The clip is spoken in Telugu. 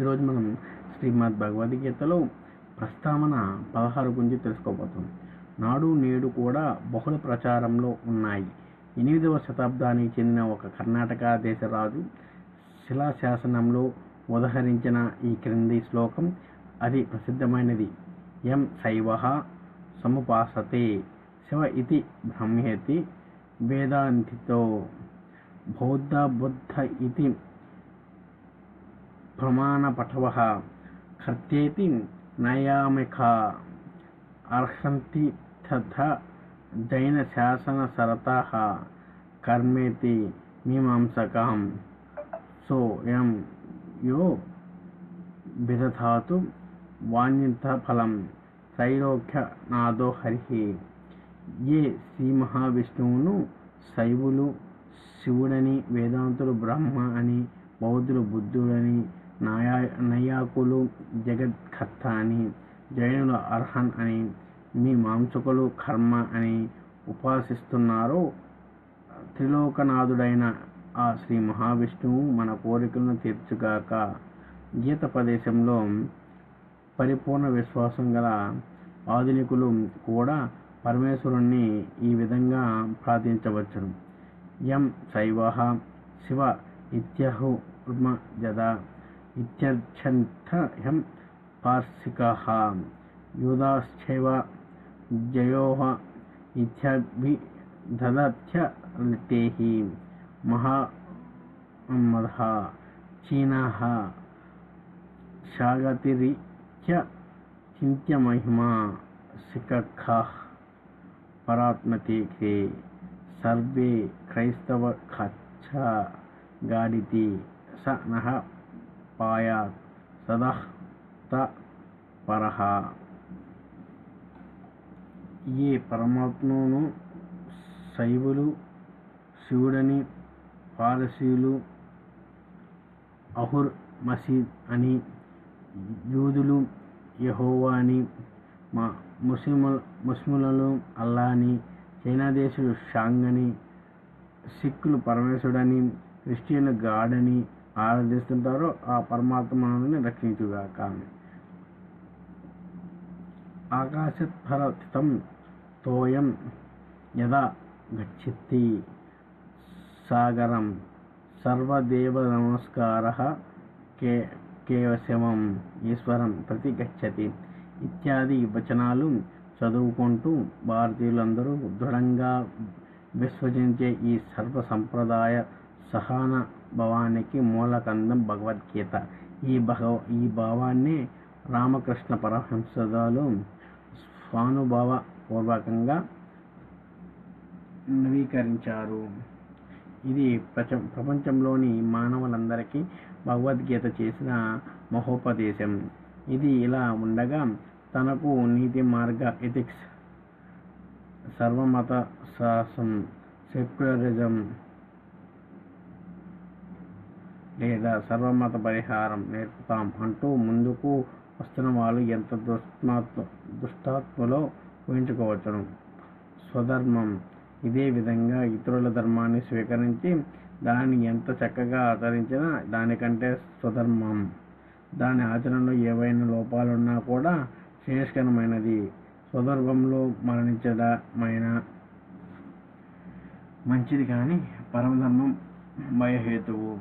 ఈరోజు మనం శ్రీమద్ భగవద్గీతలో ప్రస్తావన పదహారు గురించి తెలుసుకోబోతున్నాం. నాడు నేడు కూడా బహుళ ప్రచారంలో ఉన్నాయి. ఎనిమిదవ శతాబ్దానికి చెందిన ఒక కర్ణాటక దేశరాజు శిలాశాసనంలో ఉదహరించిన ఈ క్రింది శ్లోకం అది ప్రసిద్ధమైనది. ఎం శైవ సముపాసతే శివ ఇతి బ్రహ్మేతి వేదాంతితో బౌద్ధ బుద్ధ ఇతి ప్రమాణపటవ కర్తేతి నయామిక అర్హంతి తథ జైన శాసన కర్మేతి మీమాంసకం సో ఎం యో విదధాతు వాణ్యంత ఫలం త్రైలోక్యనాథో హరి ఏ శ్రీ మహావిష్ణువును శైవులు శివుడని వేదాంతులు బ్రహ్మ అని బౌద్ధులు బుద్ధుడని నాయా నైయాకులు జగత్కర్త అని జైనులు అర్హన్ అని మీ మాంసకులు కర్మ అని ఉపాసిస్తున్నారో. త్రిలోకనాథుడైన ఆ శ్రీ మహావిష్ణువు మన కోరికలను తీర్చుగాక గీత ప్రదేశంలో పరిపూర్ణ విశ్వాసం గల ఆధునికులు కూడా పరమేశ్వరుణ్ణి ఈ విధంగా ప్రార్థించవచ్చును. యం శైవ శివ ఇత్యహు జద इत्यर्थ्यन्थं पार्श्विकाः योदाश्चैव जयोः इत्यभिधदर्थ्यलतेः महा मदः चीनाः परात्मतेके सर्वे क्रैस्तवखाच्छ गाडिति स नः పాయాత్ సదః పరహ ఈ పరమాత్మను శైవులు శివుడని పారసీలు అహుర్ మసీద్ అని యూదులు యహోవా అని మా ముస్లిముల ముస్లిములను అల్లా అని చైనా దేశులు షాంగ్ అని సిక్కులు పరమేశ్వరుడని క్రిస్టియన్లు గాడని ఆరాధిస్తుంటారో ఆ పరమాత్మని రక్షించుగాక. ఆకాశత్ఫలస్థితం తోయం యదా గచ్చతి. సాగరం సర్వదేవ నమస్కార కే కేవశమం ఈశ్వరం ప్రతి గచ్చతి. ఇత్యాది వచనాలు చదువుకుంటూ భారతీయులందరూ దృఢంగా విశ్వసించే ఈ సర్వ సంప్రదాయ సహన భవానికి మూలకందం భగవద్గీత. ఈ భగవ ఈ భావాన్ని రామకృష్ణ పరహంసదాలు స్వానుభావ పూర్వకంగా నవీకరించారు. ఇది ప్రచ ప్రపంచంలోని మానవులందరికీ భగవద్గీత చేసిన మహోపదేశం. ఇది ఇలా ఉండగా తనకు నీతి మార్గ ఎథిక్స్ సర్వమత శాసం సెక్యులరిజం లేదా సర్వమత పరిహారం నేర్పుతాం అంటూ ముందుకు వస్తున్న వాళ్ళు ఎంత దుష్మాత్ దుష్టాత్మలో ఊహించుకోవచ్చును. స్వధర్మం. ఇదే విధంగా ఇతరుల ధర్మాన్ని స్వీకరించి దాన్ని ఎంత చక్కగా ఆచరించినా దానికంటే స్వధర్మం. దాని ఆచరణలో ఏవైనా లోపాలున్నా కూడా శ్రేయస్కరమైనది. స్వధర్మంలో మరణించడమైన మంచిది కానీ పరమధర్మం భయహేతువు.